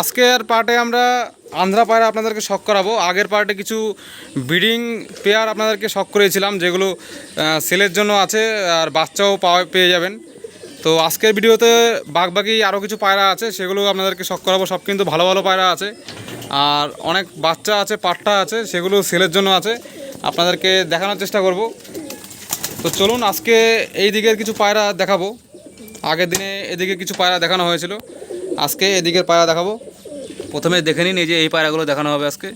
আজকের পার্টে আমরা আন্ধ্রা পায়রা আপনাদেরকে শখ করাবো। আগের পার্টে কিছু ব্রিডিং পেয়ার আপনাদেরকে শখ করেছিলাম, যেগুলো সেলের জন্য আছে আর বাচ্চাও পাওয়া, পেয়ে যাবেন। তো আজকের ভিডিওতে বাকি আরও কিছু পায়রা আছে, সেগুলো আপনাদেরকে শখ করাবো। সব কিন্তু ভালো ভালো পায়রা আছে। আর অনেক বাচ্চা আছে, পাট্টা আছে, সেগুলো সেলের জন্য আছে। আপনাদেরকে দেখানোর চেষ্টা করব। তো চলুন, আজকে এই দিকের কিছু পায়রা দেখাবো। আগের দিনে এদিকে কিছু পায়রা দেখানো হয়েছিল। আজকে এদিকের পায়রা দেখাবো। প্রথমে দেখে নিন এই যে এই পায়রাগুলো দেখানো হবে আজকে।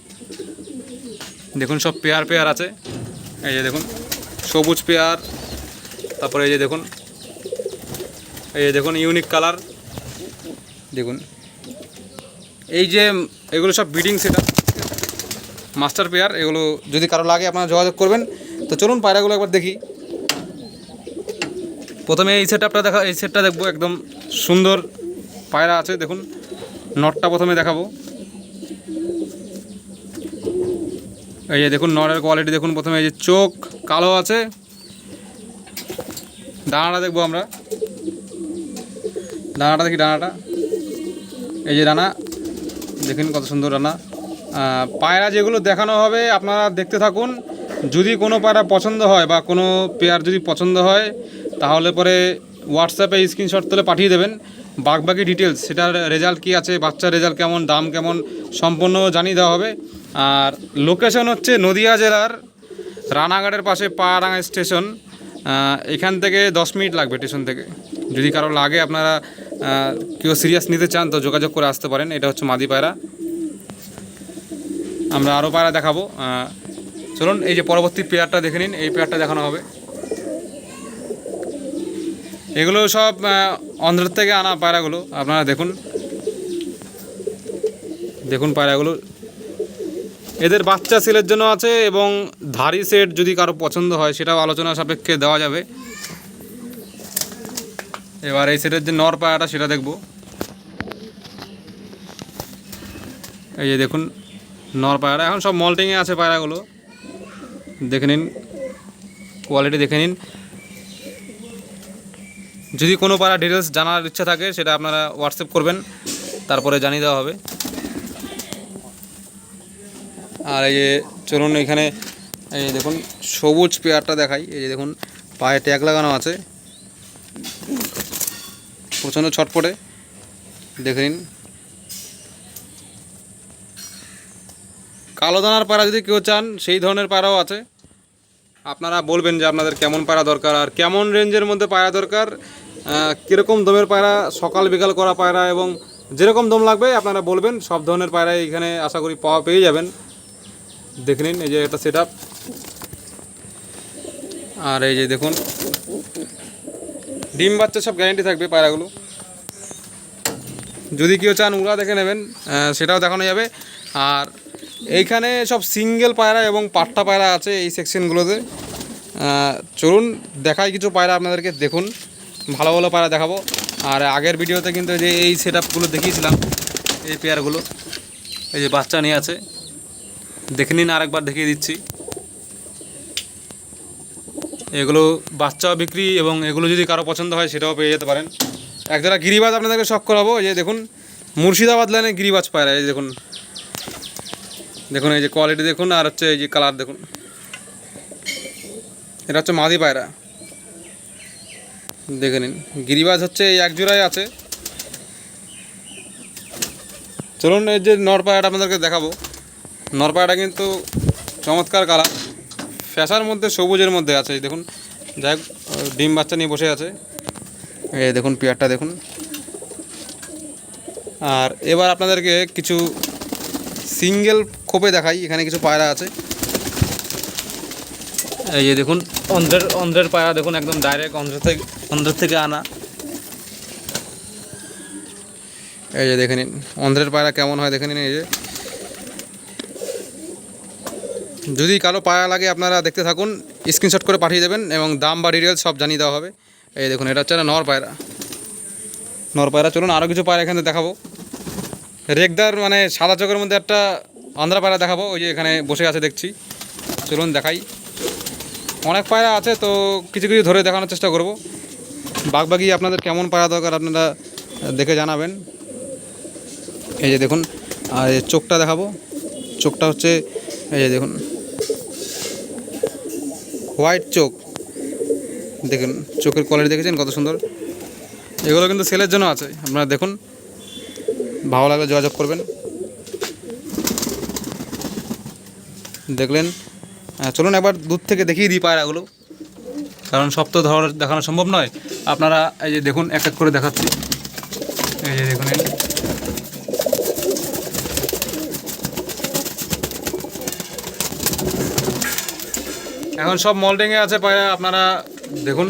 দেখুন সব পেয়ার পেয়ার আছে। এই যে দেখুন, সবুজ পেয়ার। তারপরে এই যে দেখুন, এই যে দেখুন ইউনিক কালার দেখুন, এই যে এগুলো সব ব্রিডিং সেটা মাস্টার পেয়ার, এগুলো যদি কারও লাগে আপনারা যোগাযোগ করবেন। তো চলুন পায়রাগুলো একবার দেখি। প্রথমে এই সেটআপটা দেখা, এই সেটটা দেখব একদম সুন্দর পায়রা আছে, দেখুন। নটটা প্রথমে দেখাবো। এই যে দেখুন নরের কোয়ালিটি দেখুন প্রথমে, এই যে চোখ কালো আছে। ডানাটা দেখব আমরা। ডানাটা দেখি, ডানাটা। এই যে ডানা, দেখুন কত সুন্দর ডানা। পায়রা যেগুলো দেখানো হবে, আপনারা দেখতে থাকুন। যদি কোনো পায়রা পছন্দ হয় বা কোনো পেয়ার যদি পছন্দ হয়, তাহলে পরে হোয়াটসঅ্যাপে স্ক্রিনশট তুলে পাঠিয়ে দেবেন। বাকি ডিটেলস সেটার রেজাল্ট কী আছে, বাচ্চার রেজাল্ট কেমন, দাম কেমন, সম্পূর্ণ জানিয়ে দেওয়া হবে। আর লোকেশন হচ্ছে নদিয়া জেলার রানাঘাটের পাশে পাড়াঙ্গা স্টেশন এখান থেকে দশ মিনিট লাগবে স্টেশন থেকে। যদি কারও লাগে, আপনারা কেউ সিরিয়াস নিতে চান, তো যোগাযোগ করে আসতে পারেন। এটা হচ্ছে মাদি পায়রা। আমরা আরও পায়রা দেখাবো। চলুন, এই যে পরবর্তী পেয়ারটা দেখে নিন। এই পেয়ারটা দেখানো হবে। এগুলো সব অন্ধ্র থেকে আনা পায়রাগুলো, আপনারা দেখুন। দেখুন পায়রাগুলো। এদের বাচ্চা সেলের জন্য আছে এবং ধারি সেট যদি কারও পছন্দ হয়, সেটাও আলোচনা সাপেক্ষে দেওয়া যাবে। এবার এই সেটের যে নর পায়রাটা, সেটা দেখব। এই যে দেখুন, নর পায়রা। এখন সব মল্টিংয়ে আছে পায়রাগুলো। দেখে নিন কোয়ালিটি দেখে নিন। যদি কোনো পায়রা ডিটেলস জানার ইচ্ছা থাকে, সেটা আপনারা হোয়াটসঅ্যাপ করবেন, তারপরে জানিয়ে দেওয়া হবে। আর এই যে চলুন এখানে, এই যে দেখুন, সবুজ পেয়ারটা দেখাই। এই যে দেখুন, পায়ে ট্যাগ লাগানো আছে। প্রচণ্ড ছটপটে। দেখে নিন। কালো দানার পাড়া যদি কেউ চান, সেই ধরনের পাড়াও আছে। আপনারা বলবেন যে আপনাদের কেমন পায়রা দরকার আর কেমন রেঞ্জের মধ্যে পায়রা দরকার কীরকম দমের পায়রা, সকাল বিকাল করা পায়রা এবং যেরকম দম লাগবে আপনারা বলবেন, সব ধরনের পায়রাই এখানে আশা করি পাওয়া পেয়ে যাবেন। দেখে নিন, এই যে একটা সেট আর এই যে দেখুন, ডিম বাচ্চা সব গ্যারেন্টি থাকবে পায়রাগুলো। যদি কেউ চান উড়া দেখে নেবেন সেটাও দেখানো যাবে। আর এইখানে সব সিঙ্গেল পায়রা এবং পাট্টা পায়রা আছে এই সেকশনগুলোতে। চলুন, দেখাই কিছু পায়রা আপনাদেরকে, দেখুন। ভালো ভালো পায়রা দেখাবো। আর আগের ভিডিওতে কিন্তু যে এই সেট আপগুলো দেখিয়েছিলাম, এই পেয়ারগুলো, এই যে বাচ্চা নিয়ে আছে। দেখে নিন, আরেকবার দেখিয়ে দিচ্ছি। এগুলো বাচ্চাও বিক্রি এবং এগুলো যদি কারও পছন্দ হয়, সেটাও পেয়ে যেতে পারেন। একজোড়া গিরিবাজ আপনাদেরকে শখ করাবো, এই যে দেখুন, মুর্শিদাবাদ লাইনে গিরিবাজ পায়রা, এই দেখুন। দেখুন, এই যে কোয়ালিটি দেখুন আর হচ্ছে এই যে কালার দেখুন। এটা হচ্ছে মাদি পায়রা। দেখে নিন, গিরিবাজ হচ্ছে এই এক জোড়ায় আছে। চলুন, এই যে নর পায়রাটা আপনাদেরকে দেখাবো। নর পায়রাটা কিন্তু চমৎকার কালার ফ্যাশার মধ্যে, সবুজের মধ্যে আছে দেখুন। যাই ডিম বাচ্চা নিয়ে বসে আছে। এই দেখুন, পেয়ারটা দেখুন। আর এবার আপনাদেরকে কিছু সিঙ্গেল খোপে দেখাই এখানে কিছু পায়রা আছে। এই যে দেখুন অন্ধ্রের অন্ধ্রের পায়রা দেখুন একদম ডাইরেক্ট অন্ধ্র থেকে অন্ধ্র থেকে আনা। এই যে দেখে নিন অন্ধ্রের পায়রা কেমন হয় দেখে নিন এই যে। যদি কালো পায়রা লাগে আপনারা দেখতে থাকুন স্ক্রিনশট করে পাঠিয়ে দেবেন এবং দাম বা ডিটেলস সব জানিয়ে দেওয়া হবে। এই দেখুন এটা হচ্ছে নর পায়রা। নর পায়রা চলুন আরও কিছু পায়রা এখানে দেখাবো। রেগদার মানে সাদা চোখের মধ্যে একটা আন্ধ্রা পায়রা দেখাবো, ওই যে এখানে বসে আছে দেখছি। চলুন দেখাই। অনেক পায়রা আছে, তো কিছু কিছু ধরে দেখানোর চেষ্টা করব। বাগবাগি আপনাদের কেমন পায়রা দরকার আপনারা দেখে জানাবেন। এই যে দেখুন, আর এই চোখটা দেখাবো। চোখটা হচ্ছে, এই যে দেখুন। হোয়াইট চোখ। দেখুন, চোখের কোয়ালিটি দেখেছেন, কত সুন্দর। এগুলো কিন্তু সেলের জন্য আছে, আপনারা দেখুন। ভালো লাগলে যোগাযোগ করবেন। দেখলেন। চলুন একবার দূর থেকে দেখিয়ে দিই পায়রাগুলো। কারণ সব তো ধর দেখানো সম্ভব নয়। আপনারা এই যে দেখুন, এক এক করে দেখাচ্ছি। এই যে দেখুন এখন সব মল্ডিংয়ে আছে পায়রা, আপনারা দেখুন।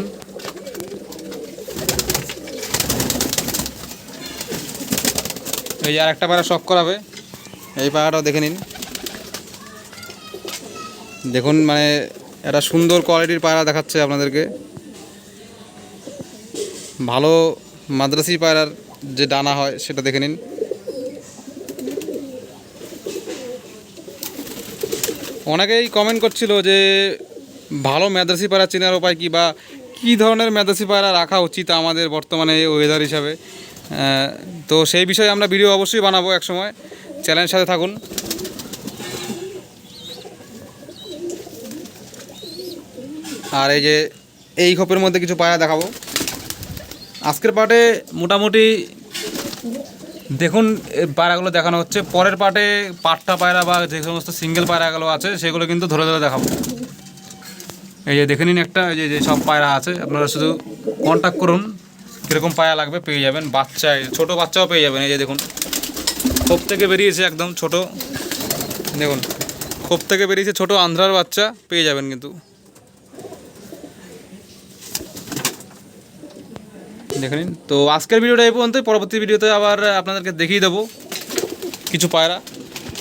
এই আর একটা পায়রা শখ করাবে। এই পায়রাটাও দেখে নিন। দেখুন মানে একটা সুন্দর কোয়ালিটির পায়রা দেখাচ্ছে আপনাদেরকে। ভালো মাদ্রাসি পায়রার যে ডানা হয়, সেটা দেখে নিন। অনেকেই কমেন্ট করছিল যে, ভালো মেদাসি পায়রা চেনার উপায় কী বা কী ধরনের মেদাসি পায়রা রাখা উচিত আমাদের বর্তমানে ওয়েদার হিসাবে? তো সেই বিষয়ে আমরা ভিডিও অবশ্যই বানাবো এক সময় চ্যানেলের সাথে থাকুন। আর এই যে এই খোপের মধ্যে কিছু পায়রা দেখাবো। আজকের পার্টে মোটামুটি দেখুন পায়রাগুলো দেখানো হচ্ছে। পরের পার্টে পাট্টা পায়রা বা যে সমস্ত সিঙ্গেল পায়রাগুলো আছে, সেগুলো কিন্তু ধরে ধরে দেখাবো। এই যে দেখে নিন একটা, এই যে সব পায়রা আছে। আপনারা শুধু কন্ট্যাক্ট করুন, কীরকম পায়রা লাগবে পেয়ে যাবেন। বাচ্চা ছোট বাচ্চাও পেয়ে যাবেন। এই যে দেখুন, খোপ থেকে বেরিয়েছে একদম ছোট। দেখুন, খোপ থেকে বেরিয়েছে ছোট আন্ধ্রার বাচ্চা, পেয়ে যাবেন কিন্তু। দেখে নিন। তো আজকের ভিডিওটা এই পর্যন্তই। পরবর্তী ভিডিওতে আবার আপনাদেরকে দেখিয়ে দেবো। কিছু পায়রা।